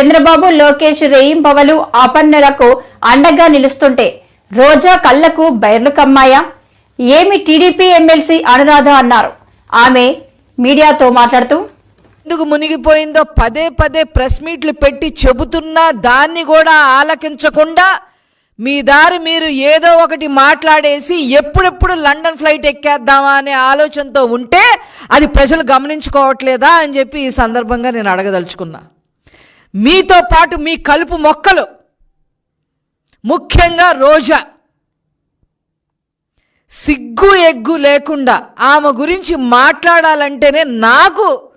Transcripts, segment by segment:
చంద్రబాబు లోకేష్ రేయింపవలు ఆపన్నులకు అండగా నిలుస్తుంటే రోజా కళ్ళకు బైర్లు కమ్మాయా? ఏమి టీడీపీ ఎమ్మెల్సీ అనురాధ అన్నారు. ఆమె మీడియాతో మాట్లాడుతూ ఎందుకు మునిగిపోయిందో పదే పదే ప్రెస్ మీట్లు పెట్టి చెబుతున్నా దాన్ని కూడా ఆలకించకుండా మీ దారి మీరు ఏదో ఒకటి మాట్లాడేసి ఎప్పుడెప్పుడు లండన్ ఫ్లైట్ ఎక్కేద్దామా అనే ఆలోచనతో ఉంటే అది ప్రజలు గమనించుకోవట్లేదా అని చెప్పి ఈ సందర్భంగా నేను అడగదలుచుకున్నా. మీతో పాటు మీ కలుపు మొక్కలు. ముఖ్యంగా రోజా. సిగ్గు ఎగ్గు లేకుండా ఆమె గురించి మాట్లాడాలంటేనే నాకు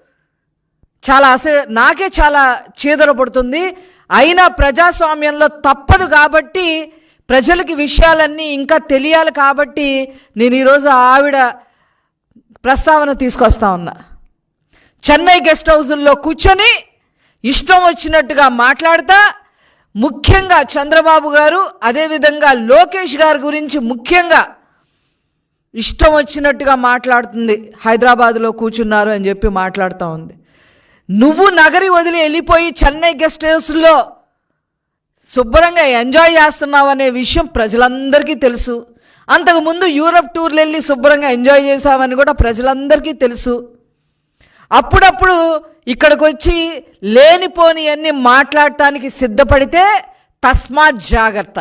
చాలా అసే నాకే చాలా చీదర పడుతుంది. అయినా ప్రజాస్వామ్యంలో తప్పదు కాబట్టి ప్రజలకి విషయాలన్నీ ఇంకా తెలియాలి కాబట్టి నేను ఈరోజు ఆవిడ ప్రస్తావన తీసుకొస్తా ఉన్నా. చెన్నై గెస్ట్ హౌజుల్లో కూర్చొని ఇష్టం వచ్చినట్టుగా మాట్లాడతా. ముఖ్యంగా చంద్రబాబు గారు అదేవిధంగా లోకేష్ గారి గురించి ముఖ్యంగా ఇష్టం వచ్చినట్టుగా మాట్లాడుతుంది. హైదరాబాద్లో కూర్చున్నారు అని చెప్పి మాట్లాడుతూ ఉంది. నువ్వు నగరి వదిలి వెళ్ళిపోయి చెన్నై గెస్ట్ హౌస్లో శుభ్రంగా ఎంజాయ్ చేస్తున్నావు అనే విషయం ప్రజలందరికీ తెలుసు. అంతకుముందు యూరప్ టూర్లు వెళ్ళి శుభ్రంగా ఎంజాయ్ చేసావని కూడా ప్రజలందరికీ తెలుసు. అప్పుడప్పుడు ఇక్కడికి వచ్చి లేనిపోని అన్ని మాట్లాడటానికి సిద్ధపడితే తస్మాత్ జాగ్రత్త.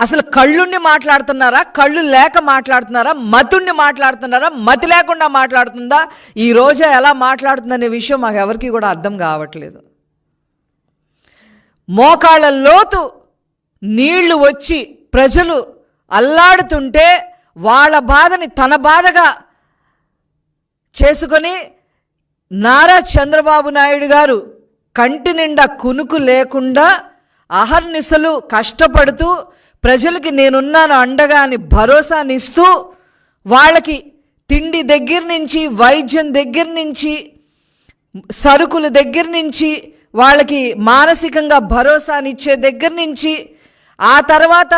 అసలు కళ్ళుండి మాట్లాడుతున్నారా? కళ్ళు లేక మాట్లాడుతున్నారా? మతుండి మాట్లాడుతున్నారా? మతి లేకుండా మాట్లాడుతుందా? ఈ రోజు ఎలా మాట్లాడుతుందనే విషయం మాకు ఎవరికి కూడా అర్థం కావట్లేదు. మోకాళ్ళ లోతు నీళ్ళు వచ్చి ప్రజలు అల్లాడుతుంటే వాళ్ళ బాధని తన బాధగా చేసుకొని నారా చంద్రబాబు నాయుడు గారు కంటి నిండా కునుకు లేకుండా అహర్నిశలు కష్టపడుతూ ప్రజలకి నేనున్నాను అండగా అని భరోసానిస్తూ వాళ్ళకి తిండి దగ్గర నుంచి వైద్యం దగ్గర నుంచి సరుకుల దగ్గర నుంచి వాళ్ళకి మానసికంగా భరోసానిచ్చే దగ్గర నుంచి ఆ తర్వాత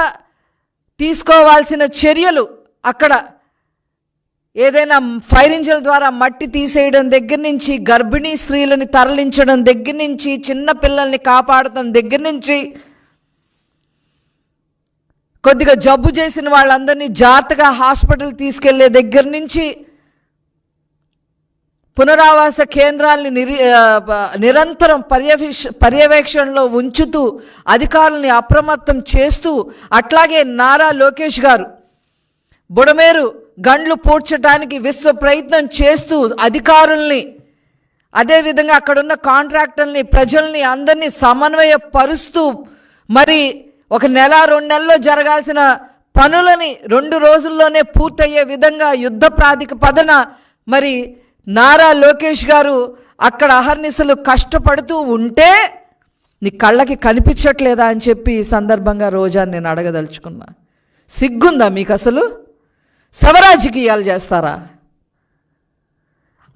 తీసుకోవాల్సిన చర్యలు అక్కడ ఏదైనా ఫైర్ ఇంజిన్ ద్వారా మట్టి తీసేయడం దగ్గర నుంచి గర్భిణీ స్త్రీలని తరలించడం దగ్గర నుంచి చిన్న పిల్లల్ని కాపాడటం దగ్గర నుంచి కొద్దిగా జబ్బు చేసిన వాళ్ళందరినీ జాగ్రత్తగా హాస్పిటల్ తీసుకెళ్ళే దగ్గర నుంచి పునరావాస కేంద్రాల్ని నిరి నిరంతరం పర్యవేక్ష పర్యవేక్షణలో ఉంచుతూ అధికారుల్ని అప్రమత్తం చేస్తూ అట్లాగే నారా లోకేష్ గారు బుడమేరు గండ్లు పూడ్చడానికి విశ్వ ప్రయత్నం చేస్తూ అధికారుల్ని అదేవిధంగా అక్కడున్న కాంట్రాక్టర్ని ప్రజల్ని అందరినీ సమన్వయపరుస్తూ మరి ఒక నెల రెండు నెలల్లో జరగాల్సిన పనులని రెండు రోజుల్లోనే పూర్తయ్యే విధంగా యుద్ధ ప్రాతిపదన మరి నారా లోకేష్ గారు అక్కడ అహర్నిశలు కష్టపడుతూ ఉంటే నీ కళ్ళకి కనిపించట్లేదా అని చెప్పి ఈ సందర్భంగా రోజా నేను అడగదలుచుకున్నా. సిగ్గుందా మీకు అసలు శవరాజకీయాలు చేస్తారా?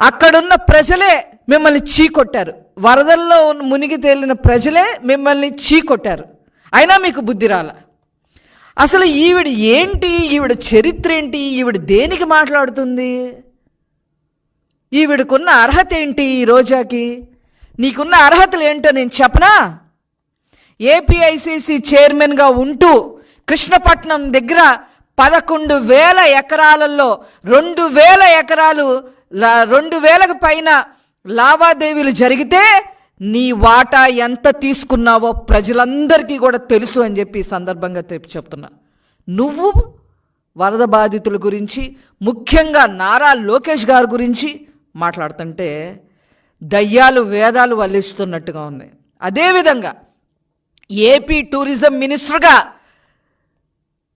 అక్కడున్న ప్రజలే మిమ్మల్ని చీకొట్టారు వరదల్లో ఉన్న మునిగి తేలిన ప్రజలే మిమ్మల్ని చీకొట్టారు అయినా మీకు బుద్ధి రాల? అసలు ఈవిడ ఏంటి? ఈవిడ చరిత్ర ఏంటి? ఈవిడ దేనికి మాట్లాడుతుంది? ఈవిడకున్న అర్హత ఏంటి ఈ రోజాకి? నీకున్న అర్హతలు ఏంటో నేను చెప్పనా? ఏపీఐసిసి చైర్మన్గా ఉంటూ కృష్ణపట్నం దగ్గర పదకొండు వేల ఎకరాలలో రెండు వేల ఎకరాలు రెండు వేలకు పైన లావాదేవీలు జరిగితే నీ వాటా ఎంత తీసుకున్నావో ప్రజలందరికీ కూడా తెలుసు అని చెప్పి సందర్భంగా తెప్పి చెప్తున్నా. నువ్వు వరద బాధితుల గురించి ముఖ్యంగా నారా లోకేష్ గారి గురించి మాట్లాడుతుంటే దయ్యాలు వేదాలు వల్లిస్తున్నట్టుగా ఉన్నాయి. అదేవిధంగా ఏపీ టూరిజం మినిస్టర్గా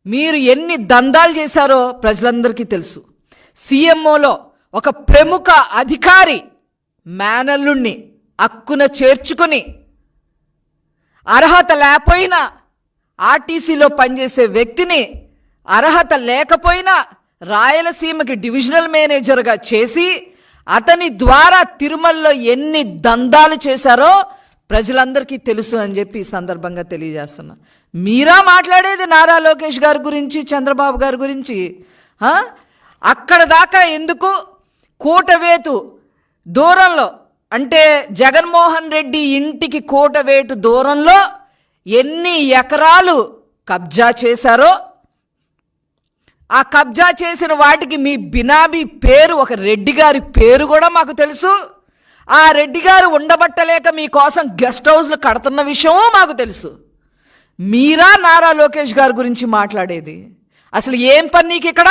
మీరు ఎన్ని దందాలు చేశారో ప్రజలందరికీ తెలుసు. సీఎంఓలో ఒక ప్రముఖ అధికారి మేనల్లుణ్ణి అక్కున చేర్చుకుని అర్హత లేకపోయినా ఆర్టీసీలో పనిచేసే వ్యక్తిని అర్హత లేకపోయినా రాయలసీమకి డివిజనల్ మేనేజర్గా చేసి అతని ద్వారా తిరుమలలో ఎన్ని దందాలు చేశారో ప్రజలందరికీ తెలుసు అని చెప్పి ఈ సందర్భంగా తెలియజేస్తున్నా. మీరా మాట్లాడేది నారా లోకేష్ గారి గురించి చంద్రబాబు గారి గురించి? అక్కడ దాకా ఎందుకు? కూటవేతు దూరంలో అంటే జగన్మోహన్ రెడ్డి ఇంటికి కూటవేటు దూరంలో ఎన్ని ఎకరాలు కబ్జా చేశారో? ఆ కబ్జా చేసిన వాటికి మీ బినాబీ పేరు ఒక రెడ్డి గారి పేరు కూడా మాకు తెలుసు. ఆ రెడ్డి గారు ఉండబట్టలేక మీకోసం గెస్ట్ హౌస్లు కడుతున్న విషయమూ మాకు తెలుసు. మీరా నారా లోకేష్ గారి గురించి మాట్లాడేది? అసలు ఏం పని నీకు ఇక్కడ?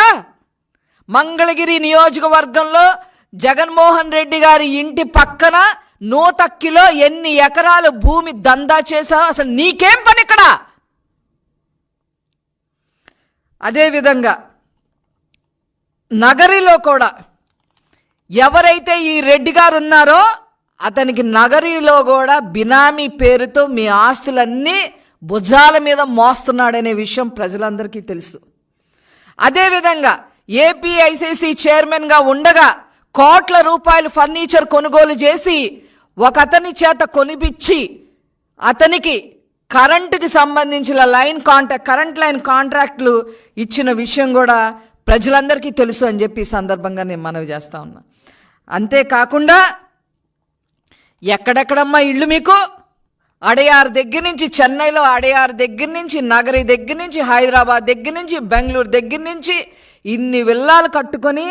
మంగళగిరి నియోజకవర్గంలో జగన్మోహన్ రెడ్డి గారి ఇంటి పక్కన నూతక్కిలో ఎన్ని ఎకరాలు భూమి దందా చేశావు అసలు నీకేం పని ఇక్కడ? అదేవిధంగా నగరిలో కూడా ఎవరైతే ఈ రెడ్డి గారు ఉన్నారో అతనికి నగరిలో కూడా బినామీ పేరుతో మీ ఆస్తులన్నీ భుజాల మీద మోస్తున్నాడనే విషయం ప్రజలందరికీ తెలుసు. అదేవిధంగా ఏపీఐసీసీ చైర్మన్గా ఉండగా కోట్ల రూపాయలు ఫర్నిచర్ కొనుగోలు చేసి ఒక అతని చేత కొనిపించి అతనికి కరెంటుకి సంబంధించిన లైన్ కాంట్రాక్ట్ కరెంట్ లైన్ కాంట్రాక్ట్లు ఇచ్చిన విషయం కూడా ప్రజలందరికీ తెలుసు అని చెప్పి సందర్భంగా నేను మనవి చేస్తా ఉన్నా. అంతేకాకుండా ఎక్కడెక్కడమ్మా ఇల్లు మీకు? అడయార్ దగ్గర నుంచి చెన్నైలో అడయార్ దగ్గర నుంచి నగరి దగ్గర నుంచి హైదరాబాద్ దగ్గర నుంచి బెంగళూరు దగ్గర నుంచి ఇన్ని విల్లాలు కట్టుకొని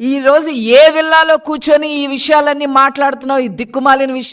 ఈరోజు ఏ విల్లాలో కూర్చొని ఈ విషయాలన్నీ మాట్లాడుతున్నావు? ఈ దిక్కుమాలిన విషయం